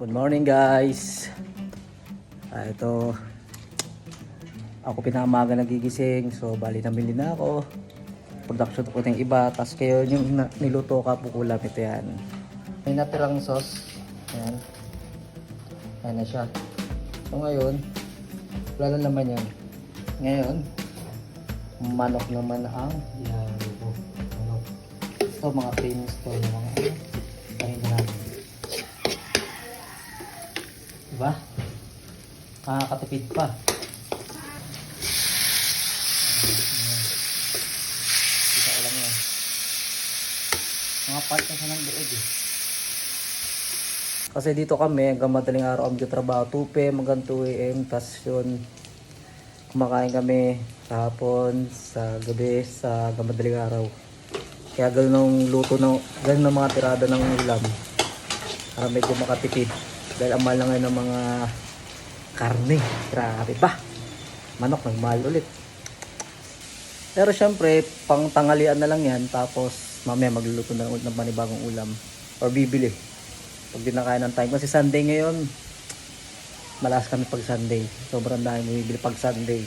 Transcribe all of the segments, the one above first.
Good morning guys. Ah, ito ako pinakamaga nagigising so bali nabili na ako. Production ko ng iba tapos kayo yung niluto ka po ulam ito yan. May natirang sauce. Ayan. Ayan na siya. So ngayon, wala na naman yan. Ngayon, manok naman ang yan. Ito, mga famous to mga. Kain na natin. Diba? Makakatipid pa. Kita ko lang yan. Mga part na siya ng leeg eh. Kasi dito kami, hanggang madaling araw kami trabaho. 2 p.m. hanggang 2 a.m. Tapos yun, kumakain kami sa hapon, sa gabi, sa hanggang madaling araw. Kaya ganun ang luto ng, mga tirada ng ulam. Para medyo makatipid. Dahil ang mahal na ngayon ng mga karne. Grabe pa. Manok, nagmahal ulit. Pero syempre, pang tangalian na lang yan. Tapos mamaya magluluto na ulit ng panibagong ulam. Or bibili. Pag di na ng time. Kasi Sunday ngayon, malakas kami pag Sunday. Sobrang dami bumibili pag Sunday.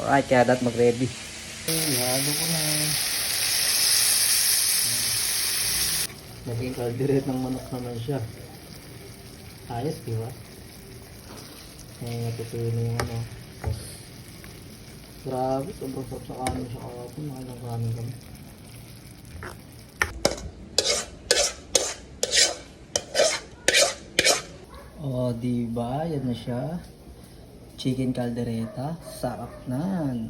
Alright, kaya dapat mag-ready. Halo ko na. Naging kalderate ng manok naman siya. Ayos, di ba? Ngayon natutuyo na yung ano. Tapos, grabe, sobrang sarap sa kanin sa kahapon. Nakailang kanin kami. Oh, di ba? Yan na siya. Chicken caldereta. Sarap nan.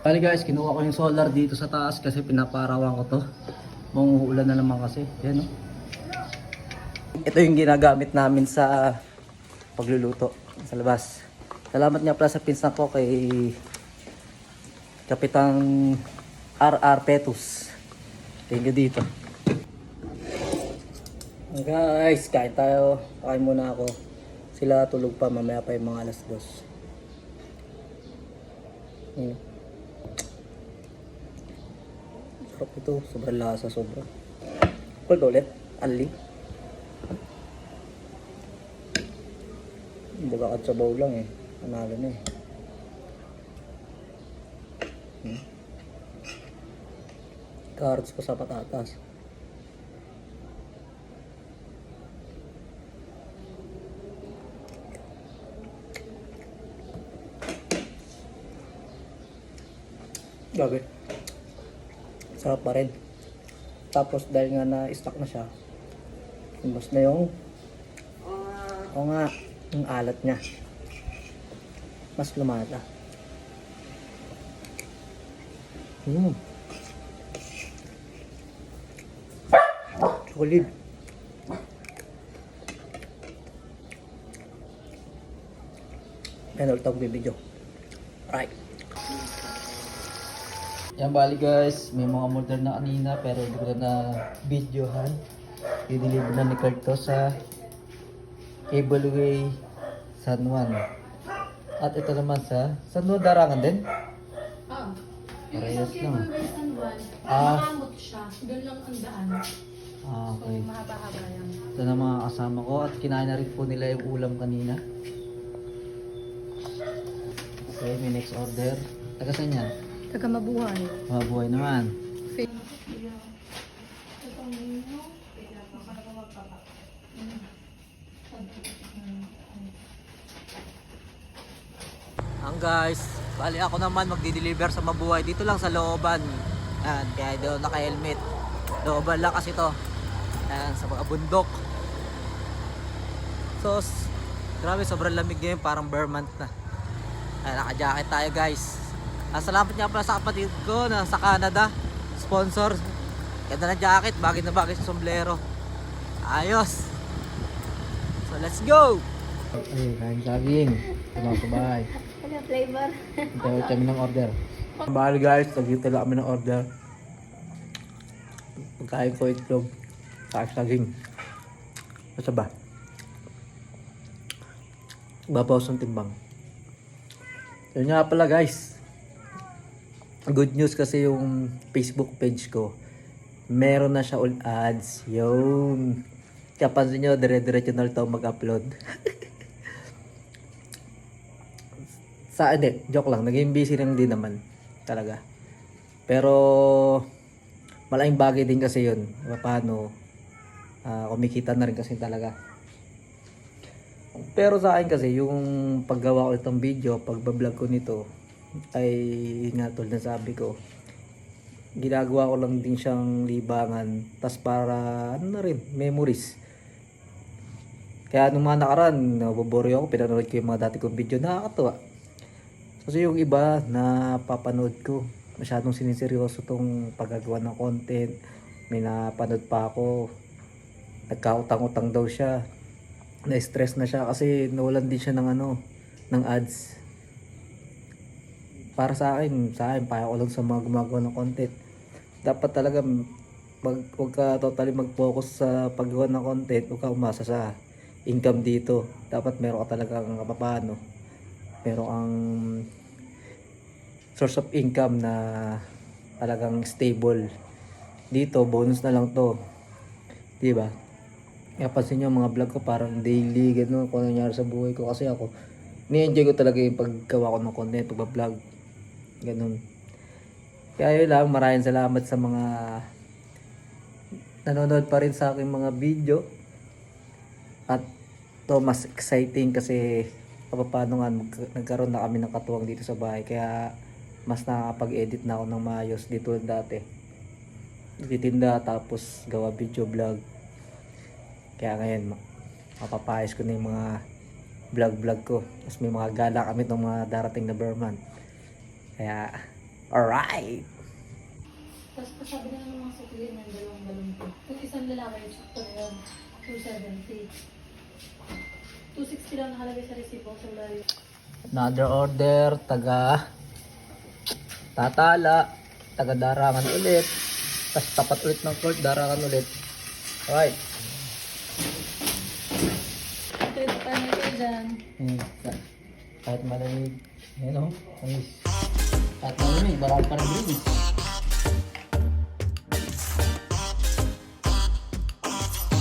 Bali guys, kinuha ko yung solar dito sa taas kasi pinaparawan ko to. Manguhulan na naman kasi. Yan oh. Ito yung ginagamit namin sa pagluluto sa labas. Salamat nga pala sa pinsan ko kay Kapitang RR Petus. Thank you dito. Guys, kain tayo. Kain muna ako. Sila tulog pa mamaya pa yung mga alas dos. Hmm. Sarap ito. Sobrang lasa, sobra. Cold ulit. Ali. Baga at sabaw lang eh. Panalo na eh. Hmm. Carrots pa sa patatas. Gabi. Sarap pa rin. Tapos dahil nga na-stock na siya, imbas na yung o nga, yung alat niya. Mas lumata. Hmm. Solid. Yan ulit ang bibidyo. Right. Yan bali guys, may mga order na kanina pero hindi ko na videohan. I-deliver na ni Kurt to sa Cableway San Juan. At ito naman sa San Juan Darangan din. Ah. Parehas lang. San Juan, Ah. makamot siya. Doon lang ang daan. Ah, So, okay. mahaba-haba yan. Ito na mga kasama ko at kinain na rin po nila yung ulam kanina. Okay, may next order. Taga saan yan? Taga mabuhay. Mga buhay naman. Ang guys, bali ako naman magdi-deliver sa mabuhay dito lang sa looban. Ayan, kaya doon naka-helmet. Looban lang kasi to. Ayan, sa mga bundok. So, grabe sobrang lamig ngayon, parang bare month na. Ayan, naka-jacket tayo guys. Ah, salamat nga pala sa kapatid ko na sa Canada. Sponsor. Ganda ng jacket, bagay na bagay sa sombrero. Ayos. So, let's go! Okay, kain saging. Tumang sabay. Ano flavor? Ito kami ng order. Bali guys, nagkita lang kami ng order. Pagkain ko itlog. Sa saging. Basta ba? Babaw sa timbang. Yun nga pala guys. Good news kasi yung Facebook page ko. Meron na siya all ads. Yun. Kaya pansin nyo, dire-diretso na ito mag-upload. sa, hindi, joke lang. Naging busy rin din naman. Talaga. Pero, malaking bagay din kasi yun. Paano, ah, kumikita na rin kasi talaga. Pero sa akin kasi, yung paggawa ko itong video, pagbablog ko nito, ay nga tulad na sabi ko, ginagawa ko lang din siyang libangan, tas para, ano na rin, memories. Kaya nung mga nakaraan, nabobore ako, pinanood ko yung mga dati kong video, nakakatawa. Kasi yung iba na papanood ko, masyadong siniseryoso tong paggagawa ng content. May napanood pa ako, nagkautang-utang daw siya. Na-stress na siya kasi nawalan din siya ng ano, ng ads. Para sa akin, sa akin, payo ko lang sa mga gumagawa ng content. Dapat talaga mag, huwag ka totally mag-focus sa paggawa ng content, huwag ka umasa sa income dito. Dapat meron ka talagang kapapano. Meron kang source of income na talagang stable. Dito, bonus na lang to. Di ba? Kaya pansin nyo mga vlog ko parang daily, gano'n, kung ano nangyari sa buhay ko. Kasi ako, ni-enjoy ko talaga yung paggawa ko ng content, pagbablog. Ganun. Kaya yun lang, maraming salamat sa mga nanonood pa rin sa aking mga video. At to mas exciting kasi paano nga nagkaroon na kami ng katuwang dito sa bahay. Kaya mas nakakapag-edit na ako ng maayos dito dati. Titinda tapos gawa video vlog. Kaya ngayon, ma- mapapayos ko na yung mga vlog-vlog ko. Tapos may mga gala kami ng mga darating na Berman. Kaya, alright! Tapos pasabi na ng mga sukli ng dalawang balon ko. Kung isang lalaki, yung sakto na yun. 270. 260 lang nakalagay sa resibo sa layo. Another order, taga Tatala, taga Darangan ulit. Tapos tapat ulit ng court, Darangan ulit. Alright. Ito yung paano ito dyan. Hmm, ka- kahit malamig. Ayan o. Ayos. Kahit malamig, marami pa bilis.